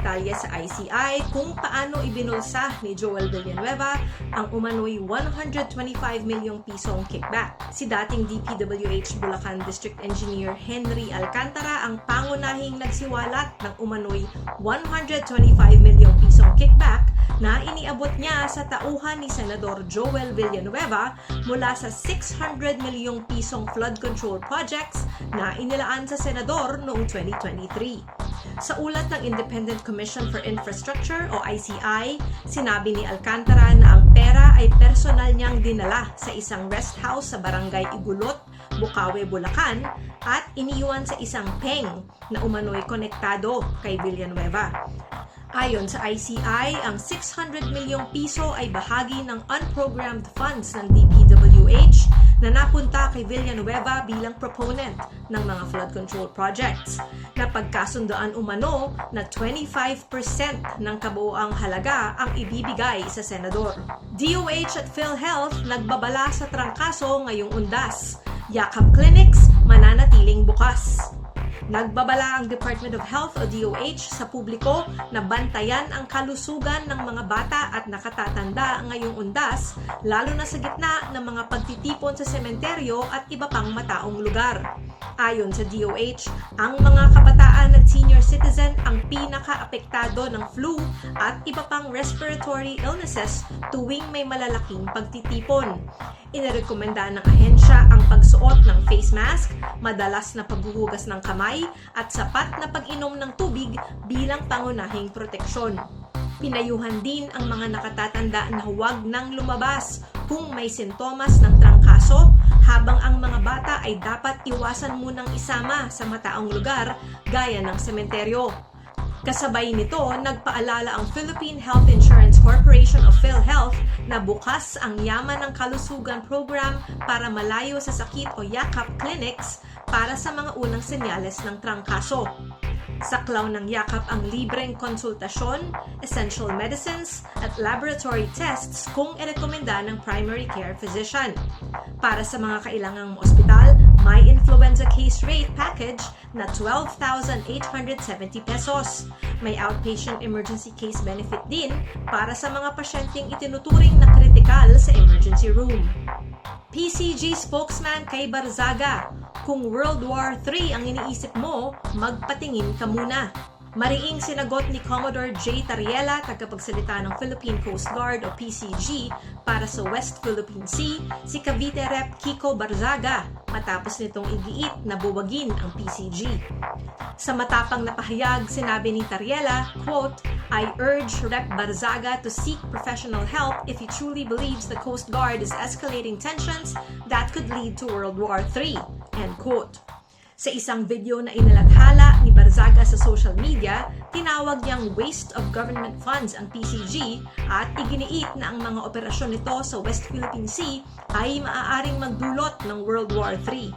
nagbantay kung paano ibinulsa ni Joel Villanueva ang umano'y 125 milyong pisong kickback. Si dating DPWH Bulacan District Engineer Henry Alcantara ang pangunahing nagsiwalat ng umano'y 125 milyong pisong kickback na iniabot niya sa tauhan ni Senador Joel Villanueva mula sa 600 milyong pisong flood control projects na inilaan sa senador noong 2023. Sa ulat ng Independent Commission for Infrastructure o ICI, sinabi ni Alcantara na ang pera ay personal niyang dinala sa isang rest house sa barangay Igulot, Bukawe, Bulacan at iniwan sa isang peng na umano'y konektado kay Villanueva. Ayon sa ICI, ang 600 milyong piso ay bahagi ng unprogrammed funds ng na kay Villanueva bilang proponent ng mga flood control projects. Napagkasundoan umano na 25% ng kabuoang halaga ang ibibigay sa senador. DOH at PhilHealth nagbabala sa trangkaso ngayong undas. Yakap Clinics mananatiling bukas. Nagbabala ang Department of Health o DOH sa publiko na bantayan ang kalusugan ng mga bata at nakatatanda ngayong undas, lalo na sa gitna ng mga pagtitipon sa sementeryo at iba pang mataong lugar. Ayon sa DOH, ang mga kabataan at senior citizen ang pinaka-apektado ng flu at iba pang respiratory illnesses tuwing may malalaking pagtitipon. Inirekomenda ng ahensya ang pagsuot ng face mask, madalas na paghuhugas ng kamay, at sapat na pag-inom ng tubig bilang pangunahing proteksyon. Pinayuhan din ang mga nakatatanda na huwag nang lumabas kung may sintomas ng trangkaso habang ang mga bata ay dapat iwasan munang isama sa mataong lugar gaya ng sementeryo. Kasabay nito, nagpaalala ang Philippine Health Insurance Corporation of PhilHealth na bukas ang Yaman ng Kalusugan Program para malayo sa sakit o yakap clinics para sa mga unang senyales ng trangkaso. Saklaw ng yakap ang libreng konsultasyon, essential medicines, at laboratory tests kung irekomenda ng primary care physician. Para sa mga kailangang ospital, may influenza case rate package na 12,870 pesos. May outpatient emergency case benefit din para sa mga pasyenteng itinuturing na kritikal sa emergency room. PCG spokesman kay Barzaga, kung World War III ang iniisip mo, magpatingin ka muna. Mariing sinagot ni Commodore J. Tariela, tagapagsalita ng Philippine Coast Guard o PCG para sa West Philippine Sea, si Cavite Rep. Kiko Barzaga matapos nitong igiit na buwagin ang PCG. Sa matapang na pahayag, sinabi ni Tariela, quote, I urge Rep. Barzaga to seek professional help if he truly believes the Coast Guard is escalating tensions that could lead to World War III. End quote. Sa isang video na inalathala ni Barzaga sa social media, tinawag niyang waste of government funds ang PCG at iginiit na ang mga operasyon nito sa West Philippine Sea ay maaaring magdulot ng World War III.